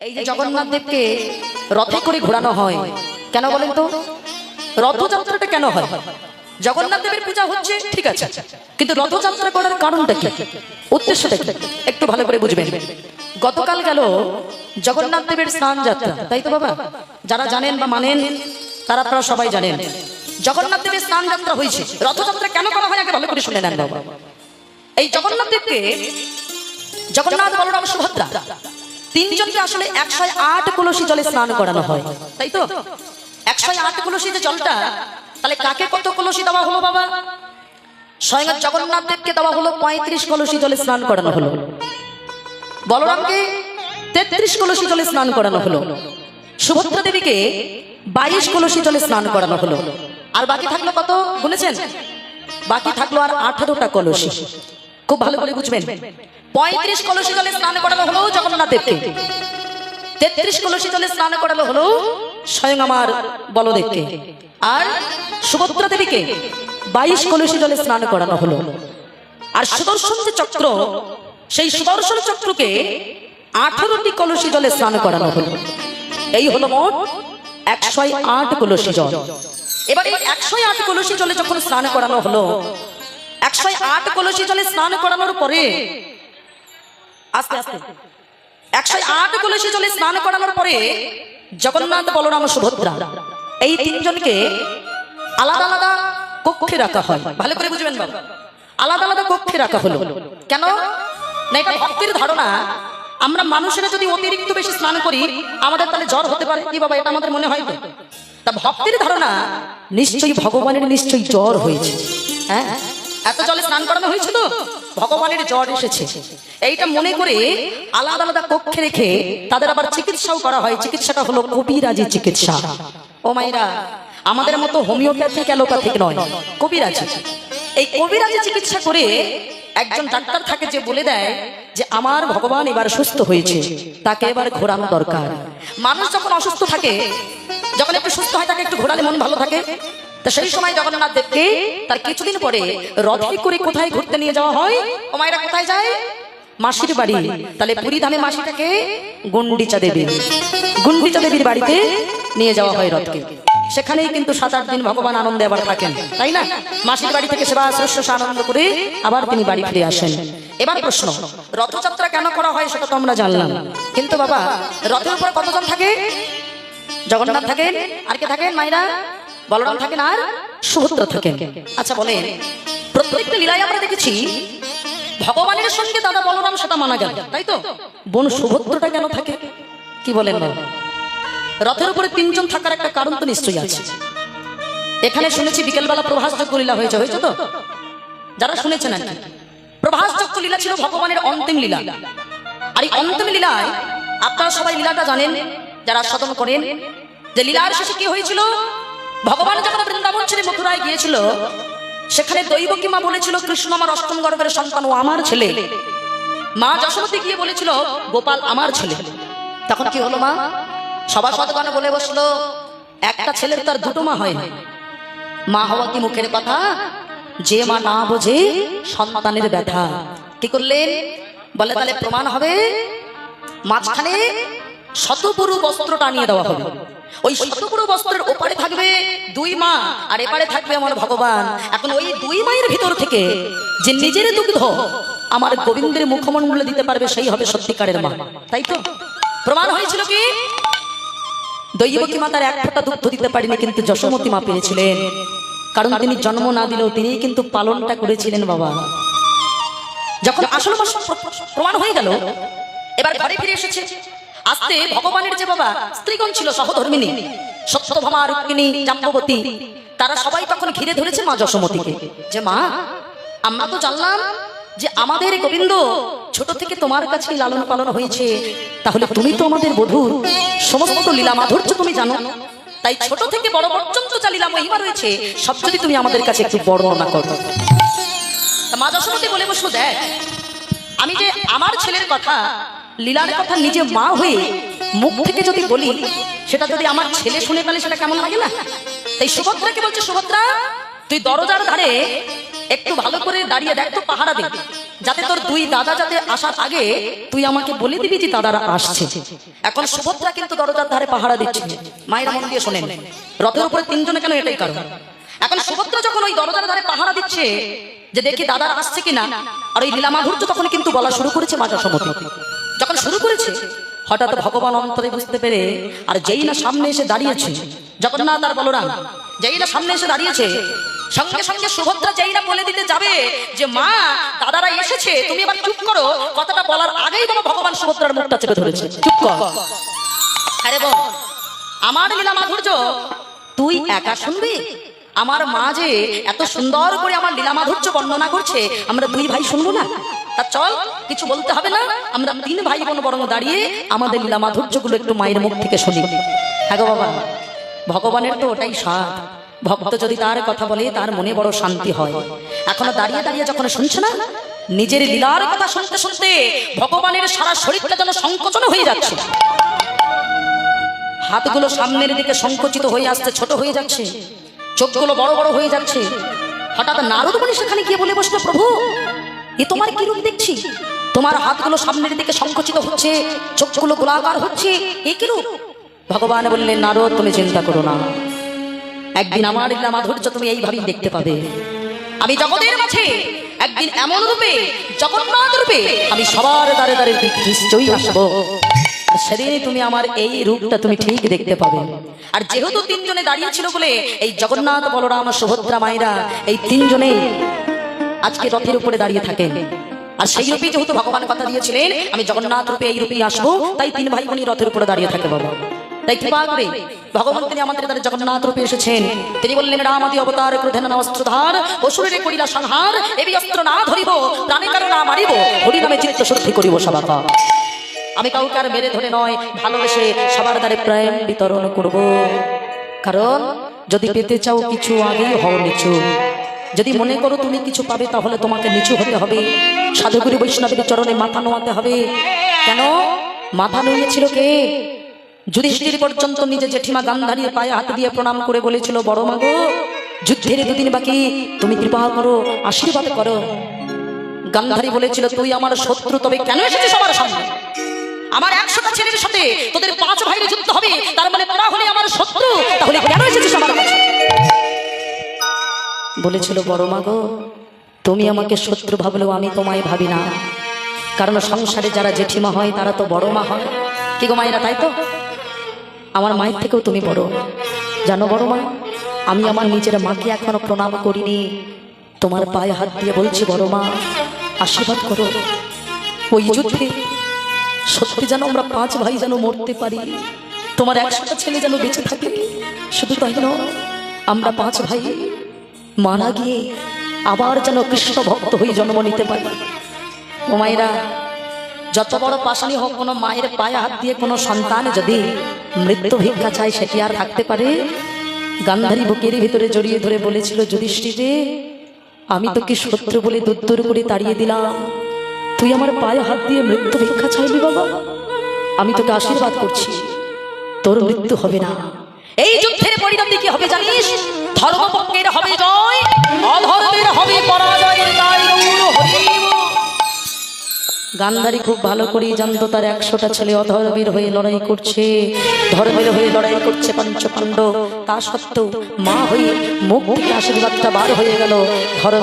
এই যে জগন্নাথ দেবকে রথে করে ঘোরানো হয়। কেন বলেন তো? রথযাত্রাটা কেন হয়? জগন্নাথ দেবের পূজা হচ্ছে ঠিক আছে। কিন্তু রথযাত্রা করার কারণটা কি? উদ্দেশ্যটা কি? একটু ভালো করে বুঝবেন। গতকাল গেল জগন্নাথ দেবের স্নান যাত্রা। তাই তো বাবা? যারা জানেন বা মানেন তারা আপনারা সবাই জানেন। জগন্নাথ দেবের স্নান যাত্রা হয়েছে। রথযাত্রা কেন করা হয়? আগে ভালো করে শুনে নেন বাবা। এই জগন্নাথ দেবকে জগন্নাথ বলরাম সুভদ্রা তিনজনকে আসলে একশো আট কলসি জলে স্নান করানো হয়, তাই তো? একশো আট কলসি যে জলটা, তাহলে কাকে কত কলসি দেওয়া হলো বাবা? স্বয়ং জগন্নাথ দেবকে দেওয়া হলো পঁয়ত্রিশ কলসি জলে স্নান করানো হলো। বলরামকে তেত্রিশ কলসি জলে স্নান করানো হলো। সুভদ্রা দেবীকে বাইশ কলসি জলে স্নান করানো হলো। আর বাকি থাকল কত? গুনেছেন? বাকি থাকল আর আঠারোটা কলসি। খুব ভালো করে বুঝবেন। পঁয়ত্রিশ কলসি জলে স্নান করানো হলো জগন্নাথ দেবকে তেত্রিশ কলসি জলে স্নান করানো হলো স্বয়ং আমার বলদেবকে। আর সুভদ্রা দেবীকে বাইশ কলসি জলে স্নান করানো হলো। আর সুদর্শন যে চক্র, সেই সুদর্শন চক্রকে আঠারোটি কলসি জলে স্নান করানো হলো। এই হলো মোট একশো আট কলসি জল। এবার এই একশো আট কলসি জলে যখন স্নান করানো হলো একশো আট কলসি জলে স্নান করানোর পরে আস্তে আস্তে। একশো আট কলসি জলে স্নান করানোর পরে জগন্নাথ বলরাম সুভদ্রা, এই তিনজনকে আলাদা আলাদা কক্ষে রাখা হয়। ভালো করে বুঝবেন আলাদা আলাদা কক্ষে রাখা হলো। কেন? না, এটা ভক্তির ধারণা। আমরা মানুষেরা যদি অতিরিক্ত বেশি স্নান করি, আমাদের তাহলে জ্বর হতে পারে। কি বাবা, এটা আমাদের মনে হয় তো ভক্তির ধারণা, নিশ্চয়ই ভগবানের নিশ্চয়ই জ্বর হয়েছে। হ্যাঁ? এত জলে স্নান করানো হয়েছে তো? ভগবানের জ্বর এসেছে। এইটা মনে করে আলাদা আলাদা কক্ষে রেখে তাদের আবার চিকিৎসাও করা হয়। চিকিৎসাটা হলো কবিরাজি চিকিৎসা। ও মাইরা আমাদের মতো হোমিওপ্যাথিক অ্যালোপ্যাথিক নয় কবিরাজি। এই কবিরাজি চিকিৎসা করে একজন ডাক্তার থাকে যে বলে দেয় যে আমার ভগবান এবার সুস্থ হয়েছে তাকে এবার ঘোরানো দরকার। মানুষ যখন অসুস্থ থাকে যখন একটু সুস্থ হয় তাকে একটু ঘোরালে মন ভালো থাকে। তা সেই সময় জগন্নাথ দেবকে তার কিছুদিন পরে রথে করে কোথায় ঘুরতে নিয়ে যাওয়া হয়? ও মায়েরা কোথায় যায়? মাসির বাড়ি। তাহলে পুরী ধামে মাসিটাকে গুন্ডিচা দেবী গুন্ডিচা দেবীর বাড়িতে নিয়ে যাওয়া হয় রথকে। সেখানেই কিন্তু সাত আট দিন ভগবান আনন্দে আবার থাকেন, তাই না? মাসির বাড়ি থেকে সেবা শুশ্রূষা আনন্দ করে আবার তিনি বাড়ি ফিরে আসেন। এবার প্রশ্ন, রথযাত্রা কেন করা হয় সেটা তো আমরা জানলাম। কিন্তু বাবা, রথের উপর কতজন থাকে? জগন্নাথ থাকেন? আর কে থাকেন মাইরা বলরাম থাকেন আর সুভদ্রা থাকেন। আচ্ছা বলেন, প্রত্যেকটা লীলায় আমরা দেখেছি ভগবানের সঙ্গে দাদা বলরাম সেটা মানা গেল, তাই তো? বোন সুভদ্রটা কেন থাকে? কি বলেন? রথের উপরে তিনজন থাকার একটা কারণ তো নিশ্চয়ই আছে। এখানে শুনেছি বিকেলবেলা প্রভাস যজ্ঞ লীলা হয়েছে হয়েছে তো? যারা শুনেছেন আর প্রভাস যজ্ঞ লীলা ছিল ভগবানের অন্তিম লীলা। আর এই অন্তিম লীলায় আপনারা সবাই লীলাটা জানেন, যারা সাধন করেন, যে লীলার শেষে কি হয়েছিল? ভগবান যখন বৃন্দাবন ছেড়ে মথুরায় গিয়েছিল। সেখানে দৈবকী মা বলেছিল, কৃষ্ণ আমার অষ্টম গর্ভের সন্তান ও আমার ছেলে। মা যশোমতী গিয়ে বলেছিল, গোপাল আমার ছেলে। তখন কি হলো মা? সবার সভাসদগণ বলে বসল, একটা ছেলের তার দুটো মা হয় মা হওয়া কি মুখের কথা? যে মা না বোঝে সন্তানের ব্যথা। কি করলেন? বলে, তাহলে প্রমাণ হবে। মাঝখানে শতপুরু বস্ত্র টানিয়ে দেওয়া হবে। ওই শতপুরু বস্ত্রের ওপারে থাকবে দুই মা, আর এপারে থাকবে আমার ভগবান। এখন ওই দুই মায়ের ভিতর থেকে যে নিজের দুগ্ধ আমার গোবিন্দের মুখমণ্ডলে দিতে পারবে, সেই হবে সত্যিকারের মা। তাই তো? প্রমাণ হয়েছিল কি? দৈবকী মাতার এক ফোঁটা দুগ্ধ দিতে পারিনি, কিন্তু যশোমতী মা পেরেছিলেন। কারণ তিনি জন্ম না দিলেও তিনি কিন্তু পালনটা করেছিলেন বাবা। যখন আসল প্রমাণ হয়ে গেল, এবার ঘরে ফিরে এসেছে। আস্তে ভগবানের যে বাবা, স্ত্রীগণ ছিল সহধর্মিনী সত্যভামা রুক্মিণী জাম্বতী তারা সবাই তখন ঘিরে ধরেছে মা যশোমতীকে। যে মা, আমরা তো জানলাম যে আমাদের গোবিন্দ ছোট থেকে তোমার কাছে লালন পালন হয়েছে। তাহলে তুমি তো আমাদের বধূর সমস্ত লীলা মাধুর্য তুমি জানো। তাই ছোট থেকে বড় পর্যন্ত যা লীলা মহিমা রয়েছে, সব যদি তুমি আমাদের কাছে একটু বর্ণনা করো। মা যশোমতী বলে বসল, দেখ, আমি যে আমার ছেলের কথা লীলার কথা নিজে মা হয়ে মুখ থেকে যদি বলি, সেটা যদি আমার ছেলে শুনে, তাহলে সেটা কেমন লাগে না? তাই সুভদ্রাকে বলছে, সুভদ্রা, তুই দরজার ধারে একটু ভালো করে দাঁড়িয়ে দেখ তো পাহারা দে। যাতে তোর দুই দাদা যাতে আসার আগে তুই আমাকে বলে দিবি যে দাদারা আসছে। এখন সুভদ্রা কিন্তু দরজার ধারে পাহারা দিচ্ছে। মায়ের মন দিয়ে শোনেন, রথের উপরে তিনজনে কেন এটাই কারণ? এখন সুভদ্রা যখন ওই দরজার ধারে পাহারা দিচ্ছে, যে দেখি দাদারা আসছে কিনা, আর ওই লীলা মাধুর্য তখন কিন্তু বলা শুরু করেছে মাজা সমতি যখন শুরু করেছে, হঠাৎ ভগবান অন্তরে বুঝতে পেরে, আর যেই না সামনে এসে দাঁড়িয়েছে, জগন্নাথ আর বলরাম, যেই না সামনে এসে দাঁড়িয়েছে, সঙ্গে সঙ্গে সুভদ্রা যেই না বলে দিতে যাবে যে, মা, দাদারা এসেছে, তুমি এবার চুপ করো। কথাটা বলার আগেই বাবা ভগবান সুভদ্রার মুখটা চেপে ধরেছে। চুপ কর। আরে বল আমার লীলা মাধুর্য, তুই একা শুনবি? আমার মা যে এত সুন্দর করে আমার লীলা মাধুর্য বর্ণনা করছে, আমরা দুই ভাই শুনব না? তা চল, কিছু বলতে হবে না। আমরা তিন ভাই বোন বরং দাঁড়িয়ে আমাদের লীলা মাধুর্যগুলো একটু মায়ের মুখ থেকে শুনি। হ্যাঁ বাবা, ভগবানের তো ওটাই স্বাদ। ভক্ত যদি তার কথা বলে, তার মনে বড় শান্তি হয়। এখনও দাঁড়িয়ে দাঁড়িয়ে যখন শুনছে না, নিজের লীলার কথা শুনতে শুনতে ভগবানের সারা শরীরটা যেন সংকোচন হয়ে যাচ্ছে। হাতগুলো সামনের দিকে সংকুচিত হয়ে আসছে ছোট হয়ে যাচ্ছে। চোখগুলো বড় বড় হয়ে যাচ্ছে। হঠাৎ নারদ মুনি সেখানে গিয়ে বলে বসল প্রভু এ তোমার কি রূপ দেখছি? তোমার হাতগুলো সামনের দিকে সংকুচিত হচ্ছে, চোখগুলো গোলাকার হচ্ছে, এ কি রূপ? ভগবান বললেন নারদ তুমি চিন্তা করো না। একদিন আমার লীলা মাধুর্য তুমি এইভাবেই দেখতে পাবে। আমি জগতের মাঝে, একদিন এমন রূপে, জগন্নাথ রূপে, আমি সবার দ্বারে দ্বারে নিশ্চয়ই আসব। সেদিনই তুমি আমার এই রূপটা তুমি ঠিক দেখতে পাবে। আর যেহেতু তিনজনে দাঁড়িয়ে ছিল বলে, এই জগন্নাথ, বলরাম, সুভদ্রা মায়েরা, এই তিনজনেই আজকে রথের উপরে দাঁড়িয়ে থাকেন। আর সেই রূপে যেহেতু ভগবান কথা দিয়েছিলেন, আমি জগন্নাথ রূপে এই রূপেই আসব, তাই তিন ভাই বোনই রথের উপরে দাঁড়িয়ে থাকে বাবা। তাই তিনি আমাদের জগন্নাথ রূপে এসেছেন। তিনি অবতার অস্ত্র না ধরিব না হরি নামে করিব আমি কাউকে আর মেরে ধরে নয়, ভালোবেসে সবার বিতরণ করব। কারণ যদি পেতে চাও কিছু আগে হও নিচু। যদি মনে করো তুমি কিছু পাবে, তাহলে তোমাকে নিচু হতে হবে। সাধুগুরু বৈষ্ণবের চরণে মাথা নোয়াতে হবে। কেন? মাথা নুয়েছিল কে? যুধিষ্ঠির পর্যন্ত নিজে জেঠিমা গান্ধারীর পায়ে হাত দিয়ে প্রণাম করে বলেছিল, বড় মাগো, যুদ্ধের দুদিন বাকি। তুমি কৃপা করো, আশীর্বাদ করো। গান্ধারী বলেছিল, তুই আমার শত্রু, তবে কেন এসেছিস আমার সামনে আমার একশোটা ছেলের সাথে তোদের পাঁচ বলেছিল বড় মা গো তুমি আমাকে শত্রু ভাবলেও আমি তোমায় ভাবি না। কারণ সংসারে যারা জেঠিমা হয় তারা তো বড় মা হয়। কি গো মায়েরা তাই তো? আমার মায়ের থেকেও তুমি বড়। জানো বড় মা আমি আমার নিজের মাকে এখনও প্রণাম করিনি। তোমার পায়ে হাত দিয়ে বলছি বড় মা আশীর্বাদ করো। ওই যুদ্ধে সত্যি যেন আমরা পাঁচ ভাই যেন মরতে পারি। তোমার একশোটা ছেলে যেন বেঁচে থাকে। শুধু তাই নয় আমরা পাঁচ ভাই মারা গিয়ে আবার যেন কৃষ্ণ ভক্ত হয়ে জন্ম নিতে পারি। মায়েরা, যত বড় পাশানি হোক, কোনো মায়ের পায়ে হাত দিয়ে কোনো সন্তান যদি মৃত্যু ভিক্ষা চায়, সেটি আর থাকতে পারে? গান্ধারী বুকের ভিতরে জড়িয়ে ধরে বলেছিল, যুধিষ্ঠিরে, আমি তোকে শত্রু বলে দূর দূর করে তাড়িয়ে দিলাম। তুই আমার পায়ে হাত দিয়ে মৃত্যু ভিক্ষা চাইবি বাবা। আমি তোকে আশীর্বাদ করছি। তোর মৃত্যু হবে না। এই যুদ্ধের পরিণতি কি হবে জানিস? ধর্মপক্ষের হবে জয়, অধর্মের হবে। গান্ধারী খুব ভালো করেই জানতো তার একশোটা ছেলে অধর্মের হয়ে লড়াই করছে, ধর্মের হয়ে লড়াই করছে পঞ্চপাণ্ড তা সত্ত্বেও মা হয়ে মুখ আশীর্বাদটা বার হয়ে গেল, ধর্ম